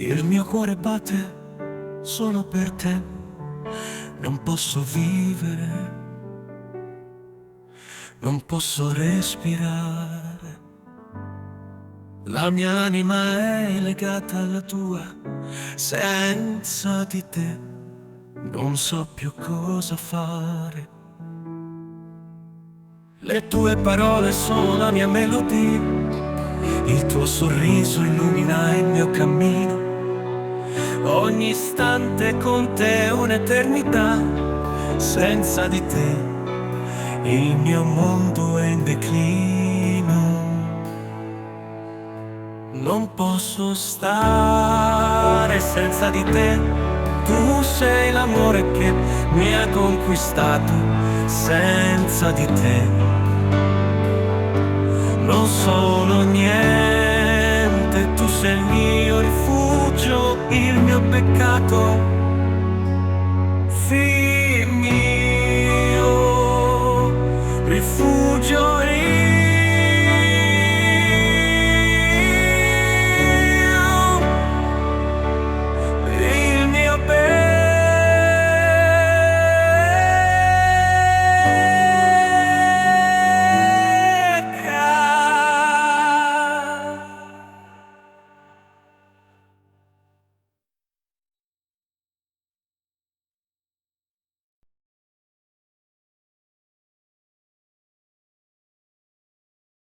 Il mio cuore batte solo per te, non posso vivere, non posso respirare. La mia anima è legata alla tua, senza di te non so più cosa fare. Le tue parole sono la mia melodia, il tuo sorriso illumina il mio cammino. Ogni istante con te un'eternità, senza di te il mio mondo è in declino. Non posso stare senza di te, tu sei l'amore che mi ha conquistato, senza di te non sono niente, il mio peccato.